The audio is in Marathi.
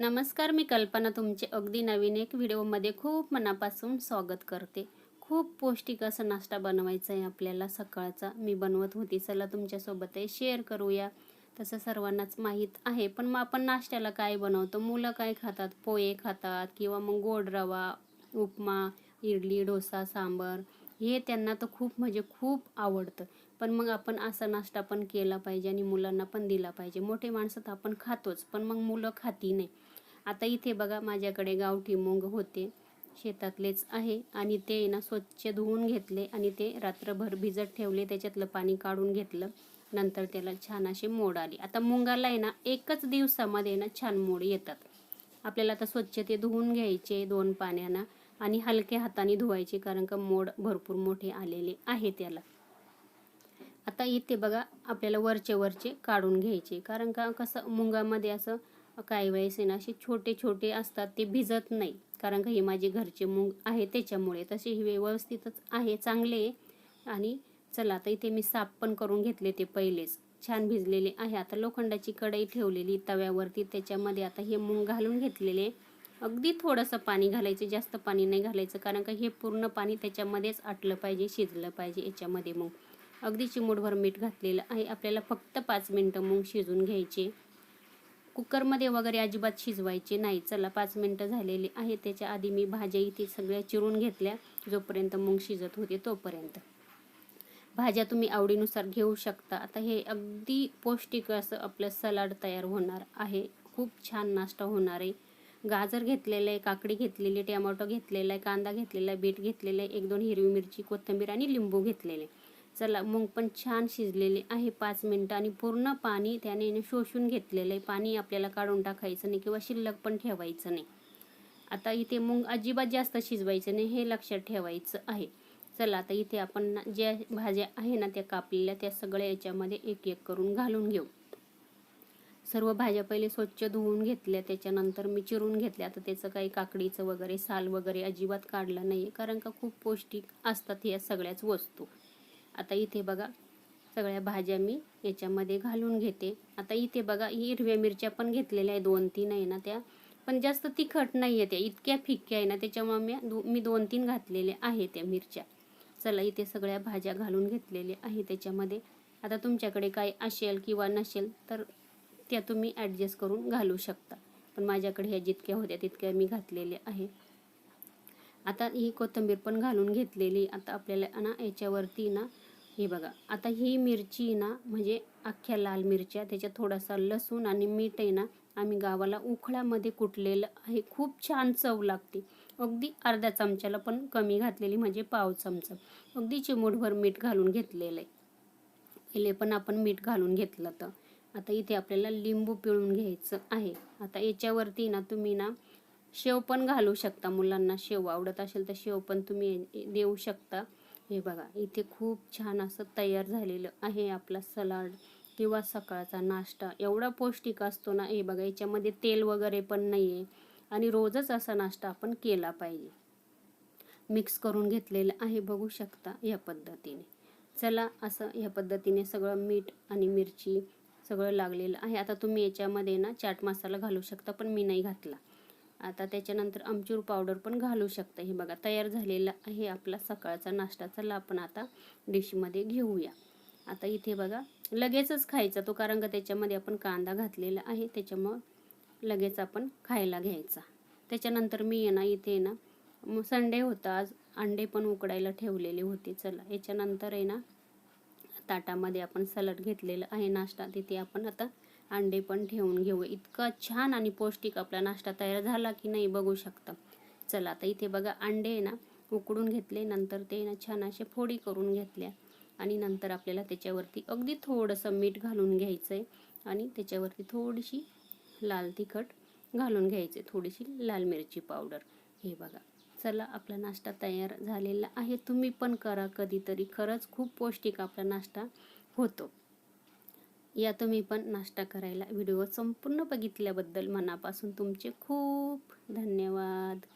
नमस्कार मी कल्पना तुमचे अगदी नवीन एक व्हिडिओमध्ये खूप मनापासून स्वागत करते. खूप पौष्टिक असा नाश्ता बनवायचा आहे आपल्याला सकाळचा. मी बनवत होती चला तुमच्यासोबत शेअर करूया. तसं सर्वांनाच माहीत आहे पण मग आपण नाश्त्याला काय बनवतो? मुलं काय खातात? पोहे खातात किंवा मग गोड रवा उपमा इडली डोसा सांबर? हे त्यांना तर खूप म्हणजे खूप आवडतं. पण मग आपण असा नाश्ता पण केला पाहिजे आणि मुलांना पण दिला पाहिजे. मोठे माणसं तर आपण खातोच पण मग मुलं खाती नाही. आता इथे बघा माझ्याकडे गावठी मूग होते. शेतातलेच आहे आणि ते ना स्वच्छ धुवून घेतले आणि ते रात्रभर भिजत ठेवले. त्याच्यातलं पाणी काढून घेतलं. नंतर त्याला छान असे मोड आली. आता मुंगाला आहे ना एकच दिवसामध्ये ना छान मोड येतात. आपल्याला आता स्वच्छ ते धुवून घ्यायचे दोन पाण्यानं आणि हलक्या हाताने धुवायचे कारण का मोड भरपूर मोठे आलेले आहे त्याला. आता इथे बघा आपल्याला वरचे वरचे काढून घ्यायचे. कारण का कसं मुंगामध्ये असं काही वेळेस आहे ना असे छोटे छोटे असतात ते भिजत नाही. कारण का हे माझे घरचे मूग आहे त्याच्यामुळे तसे हे व्यवस्थितच आहे चांगले आणि चला आता इथे मी साफ पण करून घेतले ते पहिलेच. छान भिजलेले आहे. आता लोखंडाची कढई ठेवलेली तव्यावरती. त्याच्यामध्ये आता हे मूग घालून घेतलेले. अगदी थोडंसं पाणी घालायचं जास्त पाणी नाही घालायचं. कारण का हे पूर्ण पाणी त्याच्यामध्येच आटलं पाहिजे शिजलं पाहिजे याच्यामध्ये मग. अगदी चिमूटभर मीठ घातलेलं आहे. आपल्याला फक्त पाच मिनटं मूग शिजून घ्यायचे. कुकरमध्ये वगैरे अजिबात शिजवायचे नाही. चला पाच मिनटं झालेली आहे त्याच्या आधी मी भाज्या इथे सगळ्या चिरून घेतल्या. जोपर्यंत मूग शिजत होते तोपर्यंत. भाज्या तुम्ही आवडीनुसार घेऊ शकता. आता हे अगदी पौष्टिक असं आपलं सलाड तयार होणार आहे. खूप छान नाश्ता होणार आहे. गाजर घेतलेलं आहे काकडी घेतलेली टॅमॅटो घेतलेला आहे कांदा घेतलेला आहे बीट घेतलेलं आहे एक दोन हिरवी मिरची कोथिंबीर आणि लिंबू घेतलेले चला मूग पण छान शिजलेले आहे पाच मिनटं आणि पूर्ण पाणी त्याने शोषून घेतलेलं आहे. पाणी आपल्याला काढून टाकायचं नाही किंवा शिल्लक पण ठेवायचं नाही. आता इथे मूग अजिबात जास्त शिजवायचं नाही हे लक्षात ठेवायचं आहे. चला आता इथे आपण ज्या भाज्या आहे ना त्या कापलेल्या त्या सगळ्या याच्यामध्ये एक एक करून घालून घेऊ. सर्व भाज्या पहिले स्वच्छ धुवून घेतल्या त्याच्यानंतर मी चिरून घेतल्या. आता त्याचं काही काकडीचं वगैरे साल वगैरे अजिबात काढलं नाही कारण का खूप पौष्टिक असतात या सगळ्याच वस्तू. आता इथे बघा सगळ्या भाज्या मी याच्यामध्ये घालून घेते. आता इथे बघा हिरव्या मिरच्या पण घेतलेल्या आहे दोन तीन आहे ना त्या. पण जास्त तिखट नाही आहे त्या इतक्या फिक्क्या आहे ना त्याच्यामुळे मी दो मी दोन तीन घातलेल्या आहे त्या मिरच्या. चला इथे सगळ्या भाज्या घालून घेतलेल्या आहे त्याच्यामध्ये. आता तुमच्याकडे काय असेल किंवा नसेल तर त्या तुम्ही ॲडजस्ट करून घालू शकता. पण माझ्याकडे ह्या जितक्या होत्या तितक्या मी घातलेल्या आहे आता ही कोथिंबीर पण घालून घेतलेली. आता आपल्याला ना याच्यावरती ना हे बघा. आता ही मिरची ना म्हणजे अख्ख्या लाल मिरच्या त्याच्यात थोडासा लसूण आणि मीठ आहे ना आम्ही गावाला उखळ्यामध्ये कुटलेलं आहे खूप छान चव लागते. अगदी अर्ध्या चमच्याला पण कमी घातलेली म्हणजे पाव चमचा. अगदी चिमूटभर मीठ घालून घेतलेलं आहे. पहिले पण आपण मीठ घालून घेतलं तर आता इथे आपल्याला लिंबू पिळून घ्यायचं आहे. आता याच्यावरती ना तुम्ही ना शेव पण घालू शकता मुलांना. शेव आवडत असेल तर शेव पण तुम्ही देऊ शकता. हे बघा इथे खूप छान असं तयार झालेलं आहे आपला सलाड किंवा सकाळचा नाश्ता. एवढा पौष्टिक असतो ना हे बघा याच्यामध्ये तेल वगैरे पण नाही आहे आणि रोजच असा नाश्ता आपण केला पाहिजे. मिक्स करून घेतलेलं आहे बघू शकता या पद्धतीने. चला असं ह्या पद्धतीने सगळं मीठ आणि मिरची सगळं लागलेलं आहे. आता तुम्ही याच्यामध्ये ना चाट मसाला घालू शकता पण मी नाही घातला. आता त्याच्यानंतर आमचूर पावडर पण घालू शकता. हे बघा तयार झालेला आहे आपला सकाळचा नाश्ता चला आपण आता डिशमध्ये घेऊया. आता इथे बघा लगेचच खायचा तो कारण का त्याच्यामध्ये आपण कांदा घातलेला आहे त्याच्यामुळं लगेच आपण खायला घ्यायचा. त्याच्यानंतर मी आहे ना इथे ना संडे होता आज अंडे पण उकडायला ठेवलेले होते. चला याच्यानंतर आहे ना ताटामध्ये आपण सलड घेतलेलं आहे नाश्ता तिथे आपण आता अंडे पण ठेवून घेऊ. इतका छान आणि पौष्टिक आपला नाश्ता तयार झाला की नाही बघू शकता. चला आता इथे बघा अंडे ना उकडून घेतले. नंतर ते ना छान असे फोडी करून घेतल्या. आणि नंतर आपल्याला त्याच्यावरती अगदी थोडंसं मीठ घालून घ्यायचं आहे आणि त्याच्यावरती थोडीशी लाल तिखट घालून घ्यायचे थोडीशी लाल मिरची पावडर. हे बघा. चला आपला नाश्ता तयार झालेला आहे. तुम्ही पण करा कधीतरी. खरंच खूप पौष्टिक आपला नाश्ता होतो. या तुम्ही पण नाश्ता करायला. व्हिडिओ संपूर्ण बघितल्याबद्दल मनापासून तुमचे खूप धन्यवाद.